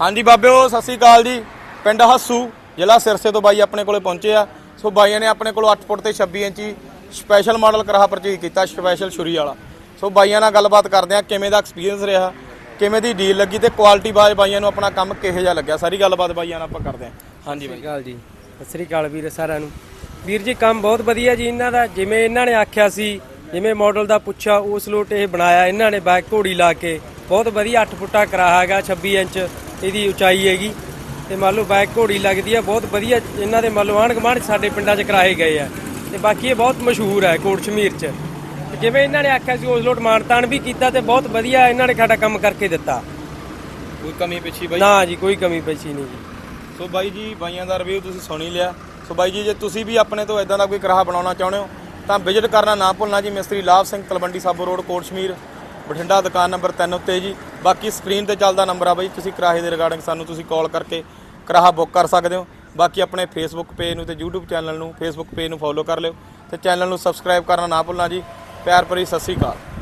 ਹਾਂਜੀ ਬਾਬਿਓ, ਸਤਿ ਸ੍ਰੀ ਅਕਾਲ ਜੀ। ਪਿੰਡ ਹੱਸੂ, ਜ਼ਿਲ੍ਹਾ ਸਿਰਸੇ ਤੋਂ ਬਾਈ ਆਪਣੇ ਕੋਲੇ ਪਹੁੰਚੇ ਆ। ਸੋ ਬਾਈਆਂ ਨੇ ਆਪਣੇ ਕੋਲੋਂ 8 ਫੁੱਟ ਤੇ 26 ਇੰਚੀ ਸਪੈਸ਼ਲ ਮਾਡਲ ਕਰਾਹਾ ਪਰਚੇਜ ਕੀਤਾ ਸਪੈਸ਼ਲ ਛੁਰੀ ਵਾਲਾ। ਸੋ ਬਾਈਆਂ ਨਾਲ ਗੱਲਬਾਤ ਕਰਦੇ ਆ, ਕਿਵੇਂ ਦਾ ਐਕਸਪੀਰੀਅੰਸ ਰਿਹਾ, ਕਿਵੇਂ ਦੀ ਡੀਲ ਲੱਗੀ ਤੇ ਕੁਆਲਿਟੀ ਬਾਜ ਬਾਈਆਂ ਨੂੰ ਆਪਣਾ ਕੰਮ ਕਿਹੋ ਜਿਹਾ ਲੱਗਿਆ? ਸਾਰੀ ਗੱਲਬਾਤ ਬਾਈਆਂ ਨਾਲ ਆਪਾਂ ਕਰਦੇ ਆ। ਹਾਂਜੀ ਬਾਈ। ਸ਼੍ਰੀ ਜੀ। ਸਤਿ ਸ੍ਰੀ ਅਕਾਲ ਵੀਰ ਸਾਰਿਆਂ ਨੂੰ। ਵੀਰ ਜੀ, ਕੰਮ ਬਹੁਤ ਵਧੀਆ ਜੀ ਇਹਨਾਂ ਦਾ। ਜਿਵੇਂ ਇਹਨਾਂ ਨੇ ਆਖਿਆ ਸੀ, ਜਿਵੇਂ ਮਾਡਲ ਦਾ ਪੁੱਛਿਆ, ਉਸ ਲੋਟ ਇਹ ਬਣਾਇਆ, ਇਹਨਾਂ ਨੇ ਬੈਕ ਘੋੜੀ ਲਾ ਕੇ। ਬਹੁਤ ਵਧੀਆ 8 ਫੁੱਟਾ ਕਰਾਹਾ ਹੈਗਾ 26 ਇੰਚ। ਇਹਦੀ ਉਚਾਈ ਹੈਗੀ ਤੇ ਮੰਨ ਲਓ ਬੈਕ ਘੋੜੀ ਲੱਗਦੀ ਹੈ ਬਹੁਤ ਵਧੀਆ ਇਹਨਾਂ ਦੇ ਮੰਨ ਲਓ ਗੁਆਂਢ 'ਚ ਸਾਡੇ ਪਿੰਡਾਂ 'ਚ ਕਰਾਏ ਗਏ ਆ। ਤੇ ਬਾਕੀ ਇਹ ਬਹੁਤ ਮਸ਼ਹੂਰ ਹੈ ਕੋਟ ਸ਼ਮੀਰ 'ਚ। ਜਿਵੇਂ ਇਹਨਾਂ ਨੇ ਆਖਿਆ ਸੀ ਉਸ ਲੋਟ ਮਾਨਤਾਨ ਵੀ ਕੀਤਾ ਤੇ ਬਹੁਤ ਵਧੀਆ ਇਹਨਾਂ ਨੇ ਸਾਡਾ ਕੰਮ ਕਰਕੇ ਦਿੱਤਾ। ਕੋਈ ਕਮੀ ਪਿੱਛੀ ਬਾਈ? ਨਾ ਜੀ ਕੋਈ ਕਮੀ ਪੇਸ਼ੀ ਨਹੀਂ ਜੀ। ਸੋ ਬਾਈ ਜੀ ਬਾਈਆਂ ਦਾ ਰਿਵਿਊ ਤੁਸੀਂ ਸੁਣ ਲਿਆ। ਸੋ ਬਾਈ ਜੀ ਜੇ ਤੁਸੀਂ ਵੀ ਆਪਣੇ ਤੋਂ ਇਦਾਂ ਦਾ ਕੋਈ ਕਰਾਹਾ ਬਣਾਉਣਾ ਚਾਹੁੰਦੇ ਹੋ ਤਾਂ ਵਿਜ਼ਿਟ ਕਰਨਾ ਨਾ ਭੁੱਲਣਾ ਜੀ ਮਿਸਤਰੀ ਲਾਭ ਸਿੰਘ ਤਲਵੰਡੀ ਸਾਬੋ ਰੋਡ ਕੋਟਸ਼ਮੀਰ ਬਠਿੰਡਾ ਦੁਕਾਨ ਨੰਬਰ 3 ਉੱਤੇ ਜੀ। ਬਾਕੀ ਸਕਰੀਨ ਤੇ ਚੱਲਦਾ ਨੰਬਰ ਆ ਬਾਈ, ਤੁਸੀਂ ਕਿਰਾਏ ਦੇ ਰਿਗਾਰਡਿੰਗ ਸਾਨੂੰ ਤੁਸੀਂ ਕਾਲ ਕਰਕੇ ਕਰਾਹਾ ਬੁੱਕ ਕਰ ਸਕਦੇ ਹੋ। ਬਾਕੀ ਆਪਣੇ ਫੇਸਬੁੱਕ ਪੇਜ ਨੂੰ ਤੇ YouTube ਚੈਨਲ ਨੂੰ ਫੇਸਬੁੱਕ ਪੇਜ ਨੂੰ ਫੋਲੋ ਕਰ ਲਿਓ ਤੇ ਚੈਨਲ ਨੂੰ ਸਬਸਕ੍ਰਾਈਬ ਕਰਨਾ ਨਾ ਭੁੱਲਣਾ ਜੀ। ਪਿਆਰ ਭਰੀ ਸਤਿ ਸ੍ਰੀ ਅਕਾਲ।